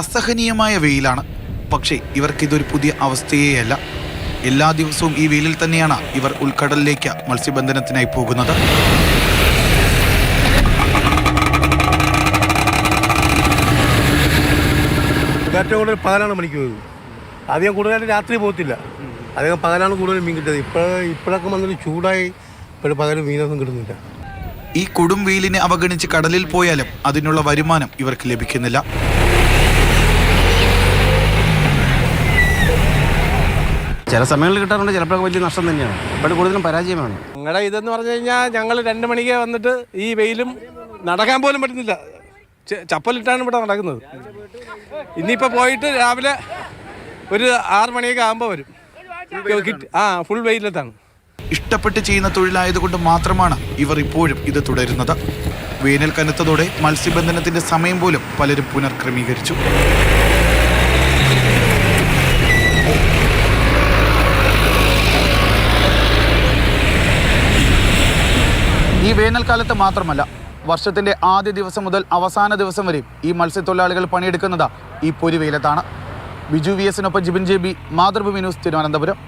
അസഹനീയമായ വെയിലാണ്. പക്ഷേ ഇവർക്കിതൊരു പുതിയ അവസ്ഥയേയല്ല. എല്ലാ ദിവസവും ഈ വെയിലിൽ തന്നെയാണ് ഇവർ ഉൾക്കടലിലേക്ക് മത്സ്യബന്ധനത്തിനായി പോകുന്നത്. ഏറ്റവും കൂടുതൽ പകലാണ് മണിക്ക് പോയത്. അധികം കൂടുതലായിട്ട് രാത്രി പോകത്തില്ല. അധികം പകലാണ് കൂടുതൽ മീൻ കിട്ടിയത്. ഇപ്പോൾ ഇപ്പോഴൊക്കെ വന്നിട്ട് ചൂടായി ഇപ്പോഴും പകലും മീനൊന്നും കിട്ടുന്നില്ല. ഈ കൊടും വെയിലിനെ അവഗണിച്ച് കടലിൽ പോയാലും അതിനുള്ള വരുമാനം ഇവർക്ക് ലഭിക്കുന്നില്ല. ചില സമയങ്ങളിൽ കിട്ടാറുണ്ട് ചിലപ്പോൾ വലിയ നഷ്ടം തന്നെയാണ്. ഇപ്പോൾ കൂടുതലും പരാജയമാണ്. ഞങ്ങളുടെ ഇതെന്ന് പറഞ്ഞു കഴിഞ്ഞാൽ ഞങ്ങൾ രണ്ട് മണിക്ക് വന്നിട്ട് ഈ വെയിലും നടക്കാൻ പോലും പറ്റുന്നില്ല. ചപ്പലിട്ടാണ് ഇവിടെ നടക്കുന്നത്. ഇനിയിപ്പോൾ പോയിട്ട് രാവിലെ ഒരു ആറ് മണിയൊക്കെ ആകുമ്പോൾ വരും. ആ ഫുൾ വെയിലത്താണ്. ഇഷ്ടപ്പെട്ട് ചെയ്യുന്ന തൊഴിലായതുകൊണ്ട് മാത്രമാണ് ഇവർ ഇപ്പോഴും ഇത് തുടരുന്നത്. വേനൽ കനത്തതോടെ മത്സ്യബന്ധനത്തിന്റെ സമയം പോലും പലരും പുനർക്രമീകരിച്ചു. ഈ വേനൽക്കാലത്ത് മാത്രമല്ല വർഷത്തിന്റെ ആദ്യ ദിവസം മുതൽ അവസാന ദിവസം വരെയും ഈ മത്സ്യത്തൊഴിലാളികൾ പണിയെടുക്കുന്നത് ഈ പൊരിവെയിലത്താണ് Biju V എസിനൊപ്പം Jibin J B Mathrubhumi news Thiruvananthapuram.